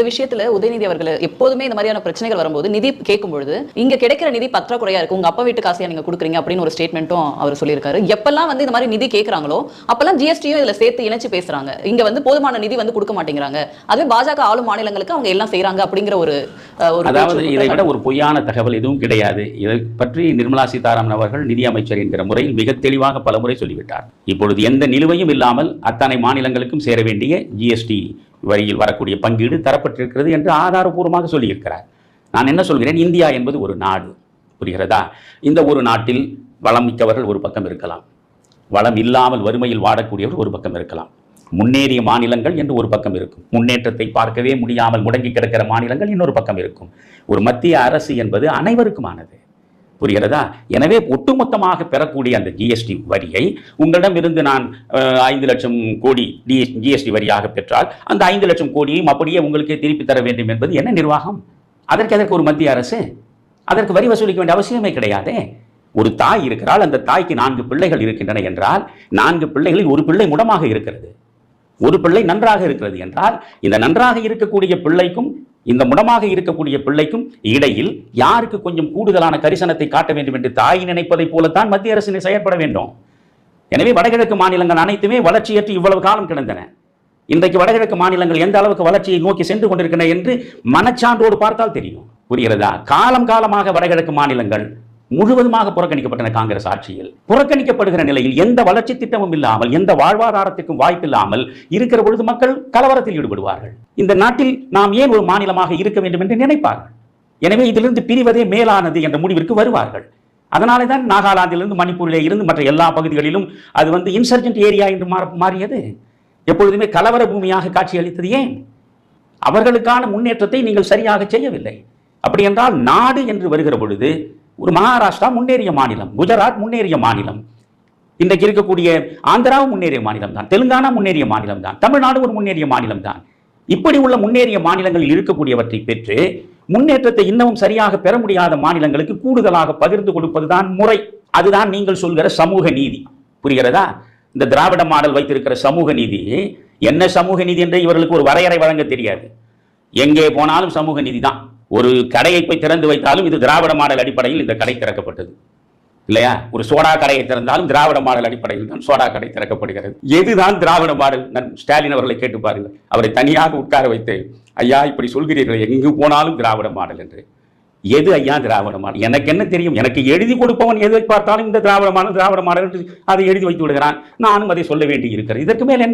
இந்த விஷயத்துல உதயநிதி அவர்கள் எப்போதுமே இந்த மாதிரியான பிரச்சனைகள் வரும்போது நிதி கேட்கும் பொழுது இங்க கிடைக்கிற நிதி பற்றாக்குறையா இருக்கு. உங்க அப்பா வீட்டு காசையா நீங்க கொடுக்குறீங்க அப்படின்னு ஒரு ஸ்டேட்மெண்ட்டும் அவர் சொல்லியிருக்காரு. எப்பெல்லாம் வந்து இந்த மாதிரி நிதி கேட்கறாங்களோ அப்பெல்லாம் ஜிஎஸ்டியும் இதுல சேர்த்து இணைச்சு பேசுறாங்க. இங்க வந்து போதுமான நிதி வந்து கொடுக்க மாட்டேங்கிறாங்க. அதுவே பாஜக ஆளும் மாநிலங்களுக்கு அவங்க எல்லாம் செய்றாங்க அப்படிங்கிற ஒரு அதாவது இதை விட ஒரு பொய்யான தகவல் எதுவும் கிடையாது. இதை பற்றி நிர்மலா சீதாராமன் அவர்கள் நிதியமைச்சர் என்கிற முறையில் மிக தெளிவாக பலமுறை சொல்லிவிட்டார். இப்பொழுது எந்த நிலுவையும் இல்லாமல் அத்தனை மாநிலங்களுக்கும் சேர வேண்டிய ஜிஎஸ்டி வரியில் வரக்கூடிய பங்கீடு தரப்பட்டிருக்கிறது என்று ஆதாரபூர்வமாக சொல்லியிருக்கிறார். நான் என்ன சொல்கிறேன்? இந்தியா என்பது ஒரு நாடு புரிகிறதா? இந்த ஒரு நாட்டில் வளம் மிக்கவர்கள் ஒரு பக்கம் இருக்கலாம். வளம் இல்லாமல் வறுமையில் வாடக்கூடியவர் ஒரு பக்கம் இருக்கலாம். முன்னேறிய மாநிலங்கள் என்று ஒரு பக்கம் இருக்கும். முன்னேற்றத்தை பார்க்கவே முடியாமல் முடங்கி கிடக்கிற மாநிலங்கள் இன்னொரு பக்கம் இருக்கும். ஒரு மத்திய அரசு என்பது அனைவருக்குமானது. புரிகிறதா? எனவே ஒட்டுமொத்தமாக பெறக்கூடிய அந்த ஜிஎஸ்டி வரியை உங்களிடம் இருந்து நான் அஹ், ஐந்து லட்சம் கோடி ஜிஎஸ்டி வரியாக பெற்றால் அந்த ஐந்து லட்சம் கோடியையும் அப்படியே உங்களுக்கே திருப்பி தர வேண்டும் என்பது என்ன நிர்வாகம்? அதற்கு அதற்கு ஒரு மத்திய அரசு. அதற்கு வரி வசூலிக்க வேண்டிய அவசியமே கிடையாதே. ஒரு தாய் இருக்கிறாள் அந்த தாய்க்கு நான்கு பிள்ளைகள் இருக்கின்றன என்றால் நான்கு பிள்ளைகளில் ஒரு பிள்ளை முடமாக இருக்கிறது. ஒரு பிள்ளை நன்றாக இருக்கிறது என்றால் இந்த நன்றாக இருக்கக்கூடிய பிள்ளைக்கும் இந்த முடமாக இருக்கக்கூடிய பிள்ளைக்கும் இடையில் யாருக்கு கொஞ்சம் கூடுதலான கரிசனத்தை காட்ட வேண்டும் என்று தாய் நினைப்பதைப் போலத்தான் மத்திய அரசு செயற்பட வேண்டும். எனவே வடகிழக்கு மாநிலங்கள் அனைத்துமே வளர்ச்சியற்று இவ்வளவு காலம் கிடந்தன. இன்றைக்கு வடகிழக்கு மாநிலங்கள் எந்த அளவுக்கு வளர்ச்சியை நோக்கி சென்று கொண்டிருக்கின்றன என்று மனச்சான்றோடு பார்த்தால் தெரியும். புரிகிறதா? காலம் காலமாக வடகிழக்கு மாநிலங்கள் முழுவதுமாக புறக்கணிக்கப்பட்டன காங்கிரஸ் ஆட்சியில். புறக்கணிக்கப்படுகிற நிலையில் எந்த வளர்ச்சி திட்டமும் இல்லாமல் எந்த வாழ்வாதாரத்திற்கும் வாய்ப்பில்லாமல் இருக்கிற பொழுது மக்கள் கலவரத்தில் ஈடுபடுவார்கள். இந்த நாட்டில் நாம் ஏன் ஒரு மாநிலமாக இருக்க வேண்டும் என்று நினைப்பார்கள்? எனவே இதிலிருந்து பிரிவதே மேலானது என்ற முடிவிற்கு வருவார்கள். அதனாலே தான் நாகாலாந்திலிருந்து மணிப்பூரிலே இருந்து மற்ற எல்லா பகுதிகளிலும் அது வந்து இன்சர்ஜென்ட் ஏரியா என்று மாற- மாறியது. எப்பொழுதுமே கலவர பூமியாக காட்சியளித்தது ஏன்? அவர்களுக்கான முன்னேற்றத்தை நீங்கள் சரியாக செய்யவில்லை. அப்படி என்றால் நாடு என்று வருகிற பொழுது ஒரு மகாராஷ்டிரா முன்னேறிய மாநிலம் குஜராத் முன்னேறிய மாநிலம். இன்றைக்கு இருக்கக்கூடிய ஆந்திராவும் முன்னேறிய மாநிலம் தான் தெலுங்கானா முன்னேறிய மாநிலம் தான் தமிழ்நாடு ஒரு முன்னேறிய மாநிலம் தான். இப்படி உள்ள முன்னேறிய மாநிலங்களில் இருக்கக்கூடியவற்றை பெற்று முன்னேற்றத்தை இன்னமும் சரியாக பெற முடியாத மாநிலங்களுக்கு கூடுதலாக பகிர்ந்து கொடுப்பதுதான் முறை. அதுதான் நீங்கள் சொல்கிற சமூக நீதி. புரிகிறதா? இந்த திராவிட மாடல் வைத்திருக்கிற சமூக நீதி. என்ன சமூக நீதி என்று இவர்களுக்கு ஒரு வரையறை வழங்க தெரியாது. எங்கே போனாலும் சமூக நீதி தான். ஒரு கடையை போய் திறந்து வைத்தாலும் இது திராவிட மாடல் அடிப்படையில் இந்த கடை திறக்கப்பட்டது. இல்லையா? ஒரு சோடா கடையை திறந்தாலும் திராவிட மாடல் அடிப்படையில் தான் சோடா கடை திறக்கப்படுகிறது. எதுதான் திராவிட மாடல்? ஸ்டாலின் அவர்களை கேட்டு பாருங்கள். அவரை தனியாக உட்கார வைத்து ஐயா இப்படி சொல்கிறீர்கள் எங்கு போனாலும் திராவிட மாடல் என்று. எது ஐயா திராவிட மாடல்? எனக்கு என்ன தெரியும்? எனக்கு எழுதி கொடுப்பவன் எதை பார்த்தாலும் இந்த திராவிட மாடல் திராவிட மாடல் என்று அதை எழுதி வைத்து விடுகிறான். நானும் அதை சொல்ல வேண்டி இருக்கிறேன் இதற்கு மேல் என்ன